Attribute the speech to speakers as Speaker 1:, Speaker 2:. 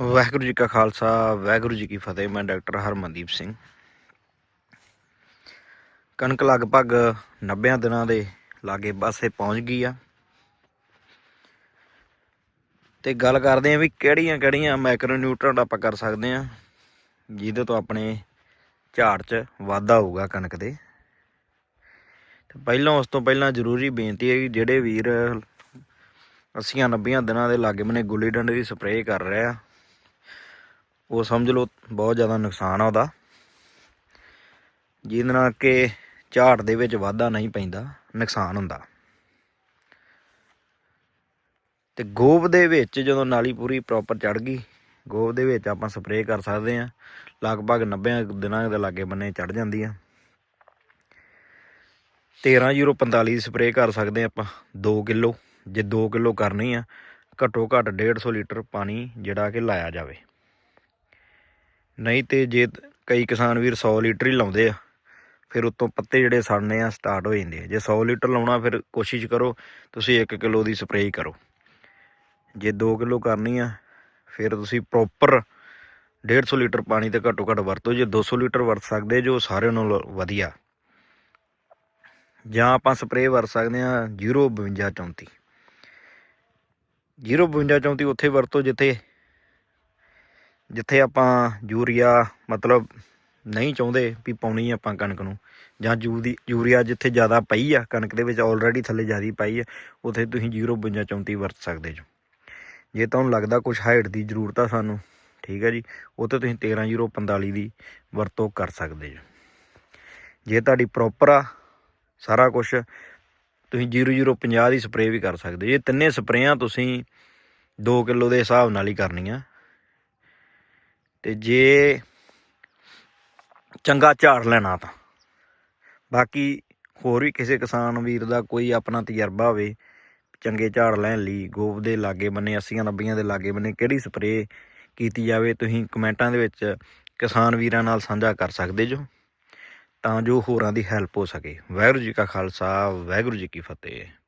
Speaker 1: ਵਾਹਿਗੁਰੂ ਜੀ ਕਾ ਖਾਲਸਾ, ਵਾਹਿਗੁਰੂ ਜੀ ਕੀ ਫਤਿਹ। ਮੈਂ ਡਾਕਟਰ ਹਰਮਨਦੀਪ ਸਿੰਘ। ਕਣਕ ਲਗਭਗ 90 ਦਿਨਾਂ ਦੇ ਲਾਗੇ ਪਾਸੇ ਪਹੁੰਚ ਗਈ ਆ। ਤੇ ਗੱਲ ਕਰਦੇ ਆ ਵੀ ਕਿਹੜੀਆਂ ਕਿਹੜੀਆਂ ਮਾਈਕਰੋ ਨਿਊਟ੍ਰੈਂਟ ਆਪਾਂ ਕਰ ਸਕਦੇ ਆ, ਜਿਹਦੇ ਤੋਂ ਆਪਣੇ ਝਾੜ 'ਚ ਵਾਧਾ ਹੋਊਗਾ ਕਣਕ ਦੇ। ਤੇ ਪਹਿਲਾਂ ਉਸ ਤੋਂ ਪਹਿਲਾਂ ਜ਼ਰੂਰੀ ਬੇਨਤੀ ਹੈ ਕਿ ਜਿਹੜੇ ਵੀਰ 80 90 ਦਿਨਾਂ ਦੇ ਲਾਗੇ ਮਨੇ ਗੁੱਲੀ ਡੰਡੇ ਦੀ ਸਪਰੇਅ ਕਰ ਰਹੇ ਆ ਉਹ ਸਮਝ ਲਓ, ਬਹੁਤ ਜ਼ਿਆਦਾ ਨੁਕਸਾਨ ਆ ਉਹਦਾ। ਜਿਹਦੇ ਨਾਲ ਕਿ ਝਾੜ ਦੇ ਵਿੱਚ ਵਾਧਾ ਨਹੀਂ ਪੈਂਦਾ, ਨੁਕਸਾਨ ਹੁੰਦਾ। ਤੇ ਗੋਬ ਦੇ ਵਿੱਚ ਜਦੋਂ ਨਾਲੀ ਪੂਰੀ ਪ੍ਰੋਪਰ ਚੜ ਗਈ, ਗੋਬ ਦੇ ਵਿੱਚ ਆਪਾਂ ਸਪਰੇਅ ਕਰ ਸਕਦੇ ਆ ਲਗਭਗ 90 ਦਿਨਾਂ ਦੇ ਲਾਗੇ ਬੰਨੇ ਚੜ ਜਾਂਦੀ ਆ। 13:45 ਦੀ ਸਪਰੇਅ ਕਰ ਸਕਦੇ ਆਪਾਂ 2 ਕਿਲੋ। ਜੇ 2 ਕਿਲੋ ਕਰਨੀ ਆ, ਘੱਟੋ ਘੱਟ 150 ਲੀਟਰ ਪਾਣੀ ਜਿਹੜਾ ਕਿ ਲਾਇਆ ਜਾਵੇ। ਨਹੀਂ ਤੇ ਜੇ ਕਈ ਕਿਸਾਨ ਵੀਰ 100 ਲੀਟਰ ਹੀ ਲਾਉਂਦੇ ਆ, ਫਿਰ ਉਤੋਂ ਪੱਤੇ ਜਿਹੜੇ ਸੜਨੇ ਆ ਸਟਾਰਟ ਹੋ ਜਾਂਦੇ ਆ। ਜੇ 100 ਲੀਟਰ ਲਾਉਣਾ, ਫਿਰ ਕੋਸ਼ਿਸ਼ ਕਰੋ ਤੁਸੀਂ 1 ਕਿਲੋ ਦੀ ਸਪਰੇਅ ਕਰੋ। ਜੇ 2 ਕਿਲੋ ਕਰਨੀ ਆ, ਫਿਰ ਤੁਸੀਂ ਪ੍ਰੋਪਰ 150 ਲੀਟਰ ਪਾਣੀ ਤੇ ਘੱਟੋ ਘੱਟ ਵਰਤੋ। ਜੇ 200 ਲੀਟਰ ਵਰਤ ਸਕਦੇ ਜੋ ਸਾਰਿਆਂ ਨਾਲੋਂ ਵਧੀਆ। ਜਾਂ ਆਪਾਂ ਸਪਰੇਅ ਵਰਤ ਸਕਦੇ ਆ 05234 05234 ਉੱਥੇ ਵਰਤੋ ਜਿੱਥੇ ਜਿੱਥੇ ਆਪਾਂ ਯੂਰੀਆ ਮਤਲਬ ਨਹੀਂ ਚਾਹੁੰਦੇ ਵੀ ਪਾਉਣੀ ਆਪਾਂ ਕਣਕ ਨੂੰ, ਜਾਂ ਜੂ ਦੀ ਯੂਰੀਆ ਜਿੱਥੇ ਜ਼ਿਆਦਾ ਪਈ ਆ, ਕਣਕ ਦੇ ਵਿੱਚ ਆਲਰੇਡੀ ਥੱਲੇ ਜ਼ਿਆਦਾ ਪਾਈ ਆ, ਉੱਥੇ ਤੁਸੀਂ 05234 ਵਰਤ ਸਕਦੇ ਜੋ। ਜੇ ਤੁਹਾਨੂੰ ਲੱਗਦਾ ਕੁਝ ਹਾਈਟ ਦੀ ਜ਼ਰੂਰਤ ਆ ਸਾਨੂੰ, ਠੀਕ ਹੈ ਜੀ, ਉਹ ਤੇ ਤੁਸੀਂ 13045 ਦੀ ਵਰਤੋਂ ਕਰ ਸਕਦੇ ਜੋ। ਜੇ ਤੁਹਾਡੀ ਪ੍ਰੋਪਰ ਆ ਸਾਰਾ ਕੁਝ ਤੁਸੀਂ 0050 ਦੀ ਸਪਰੇਅ ਵੀ ਕਰ ਸਕਦੇ ਜੇ ਤਿੰਨੇ ਸਪਰੇਆਂ ਤੁਸੀਂ 2 ਕਿਲੋ ਦੇ ਹਿਸਾਬ ਨਾਲ ਹੀ ਕਰਨੀਆਂ। ਤੇ ਜੇ ਚੰਗਾ ਝਾੜ ਲੈਣਾ ਤਾਂ। ਬਾਕੀ ਹੋਰ ਵੀ ਕਿਸੇ ਕਿਸਾਨ ਵੀਰ ਦਾ ਕੋਈ ਆਪਣਾ ਤਜਰਬਾ ਹੋਵੇ, ਚੰਗੇ ਝਾੜ ਲੈਣ ਲਈ, ਗੋਬ ਦੇ ਲਾਗੇ ਬੰਨੇ 80 90 ਦੇ ਲਾਗੇ ਬੰਨੇ, ਕਿਹੜੀ ਸਪਰੇਅ ਕੀਤੀ ਜਾਵੇ, ਤੁਸੀਂ ਕਮੈਂਟਾਂ ਦੇ ਵਿੱਚ ਕਿਸਾਨ ਵੀਰਾਂ ਨਾਲ ਸਾਂਝਾ ਕਰ ਸਕਦੇ ਜੋ, ਤਾਂ ਜੋ ਹੋਰਾਂ ਦੀ ਹੈਲਪ ਹੋ ਸਕੇ। ਵਾਹਿਗੁਰੂ ਜੀ ਕਾ ਖਾਲਸਾ, ਵਾਹਿਗੁਰੂ ਜੀ ਕੀ ਫਤਿਹ।